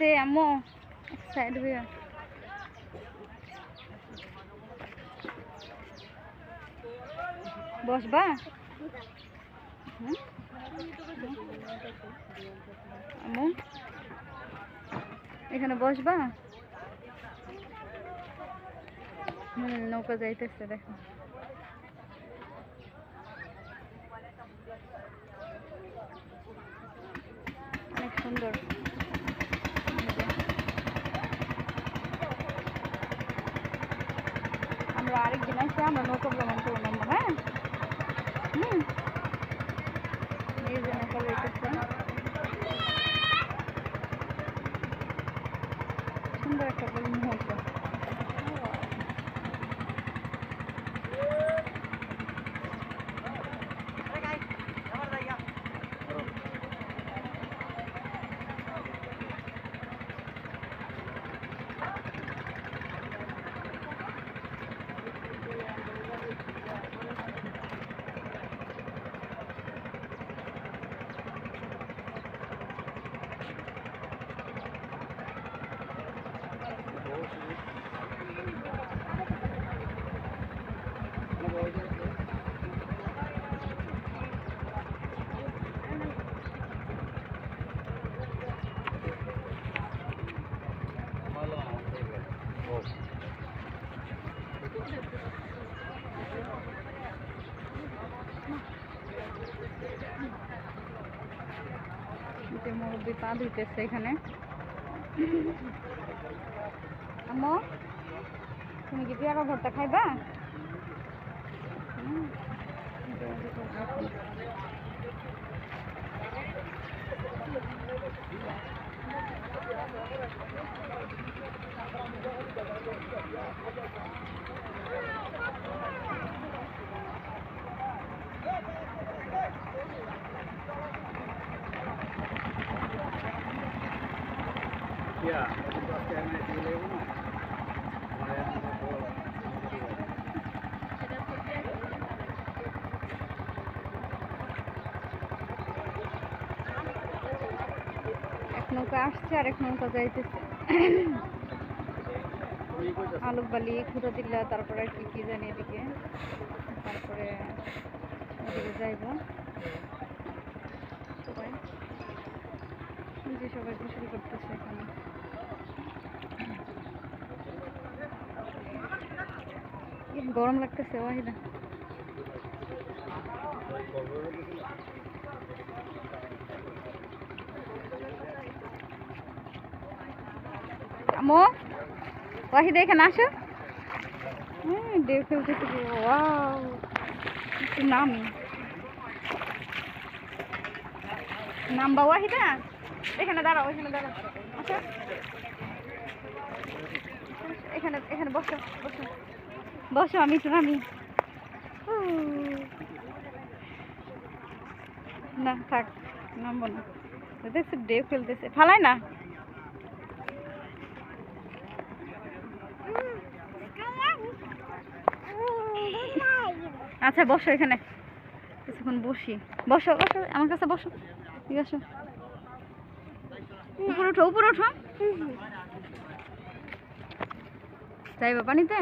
আস্তে আম্মু সাইড হয়ে বসবা? আম্মু এখানে বসবা হুম নৌকা যাইতেছে দেখো অনেক সুন্দর এই যে। আমরা আরেকদিন আসে আমরা নৌকা ভ্রমণ করে নেব হ্যাঁ হুম এই যে নৌকা যাইতেছে সুন্দর একটা মুহূর্ত যে মুরব্বী পা ধুইতেছে এখানে আম্মু তুমি কি পেয়ারা ভর্তা খাইবা হুম। Ya, নৌকা আসছে আর এক নৌকা যাইতেছে। আলু বালি খুঁড়ো দিল্লা তারপরে কি কি জানি এদিকে। তারপরে ওদিকে যাইব। সবাই। সবাই করতেছে এখানে। গরম লাগতেছে, ওয়াহিদা। আমো ওয়াহিদা, এখানে আসো। হুম ডেউ খেলতেছে কি ওয়াও একটু নামি? নামবা ওয়াহিদা? এখানে দাঁড়াও এখানে দাঁড়াও। আচ্ছা এখানে এখানে বসো বসো। বসো, আমি নামি। উহ। না, থাক, নামবো না। দেখছি ডেউ ফেলতেছে ফালাই না। আচ্ছা বসো এখানে। কিছুক্ষণ বসি। বসো বসো, আমার কাছে বসো। ঠিক আছে উপরে ওঠো উপরে ওঠো যাইবা পানিতে?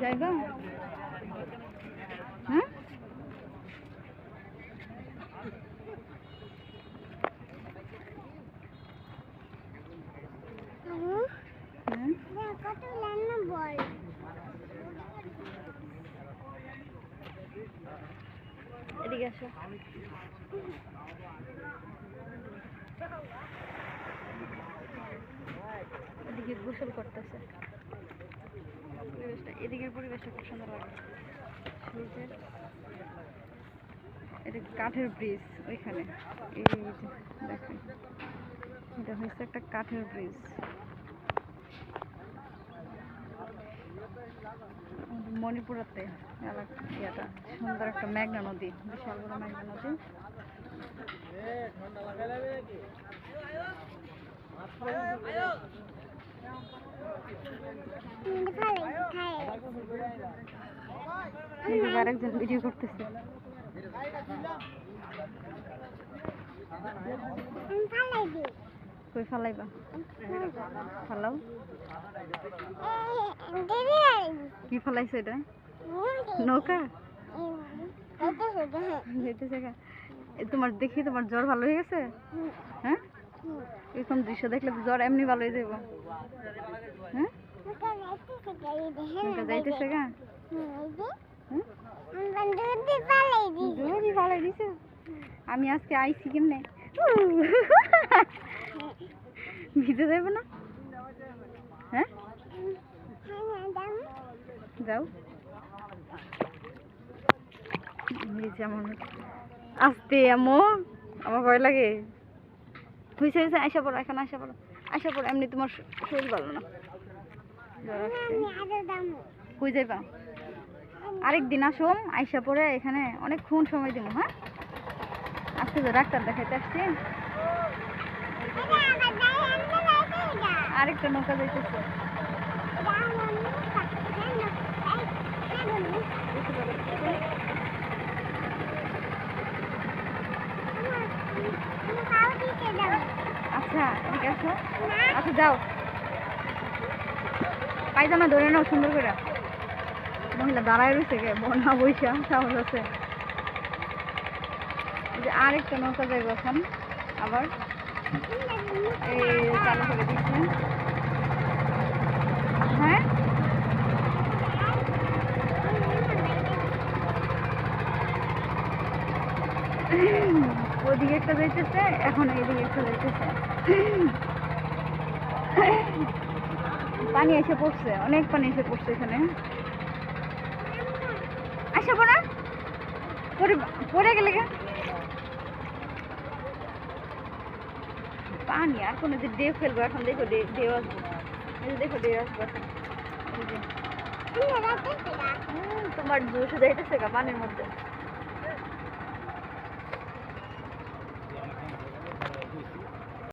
যাইবা হ্যাঁ? এদিকে এদিকে গোসল করতেছে। পরিবেশটা, এদিকের পরিবেশটা খুব সুন্দর লাগে। সূর্যের এটা কাঠের ব্রিজ ওইখানে? এই যে, দেখেন। এটা হচ্ছে একটা কাঠের ব্রিজ মণিপুরতে এলাকা ইয়েটা, সুন্দর একটা মেঘনা নদী, বিশাল বড় মেঘনা নদী। এদিকে আরেকজন ভিডিও করতেছে। কই ফালাইবা? ফালাও। কি ফালাইছে এটা? নৌকা? তোমার দেখি তোমার জ্বর ভালো হয়ে গেছে? হ্যাঁ? এরকম দৃশ্য দেখলে জ্বর এমনি ভালো হয়ে যাব হ্যাঁ? যাইতেছে গা? দিছে? আমি আজকে আইছি কেমনে? ভিজে যাব না? হ্যাঁ? যাও। আমার আসতে আমো আমার ভয় লাগে। হয়েছে হয়েছে আসা পড়ো, এখানে আসা পড়ো। আসা পড়ো, এমনি তোমার শরীর ভালো না। কই যাইবা? আরেকদিন আসুম আইসা পরে এখানে অনেকক্ষণ সময় দিব হ্যাঁ? আজকে তো ডাক্তার দেখাইতে আসছি। আরেকটা নৌকা যাইতেছে। আচ্ছা ঠিক আছে। আচ্ছা যাও। পায়জামা ধরে নাও সুন্দর করে। মহিলা দাঁড়ায় রয়েছে গে বন্যা বৈশা সাহস আছে। যে আরেকটা নৌকা যাইব এখন আবার। এই চালু করে দিচ্ছে হ্যাঁ ওদিকে একটা যাইতেছে এখন এইদিকে একটা যাইতেছে। পানি এসে পড়ছে অনেক পানি এসে পড়ছে এখানে। আসা পড়া। পরে পড়ে গেলে পানি আর কোনো যে ডে ফেলব এখন দেখো ডে আসব। দেখো ডে আসব এখন। তোমার জোশ যাইতেছে গা পানির মধ্যে।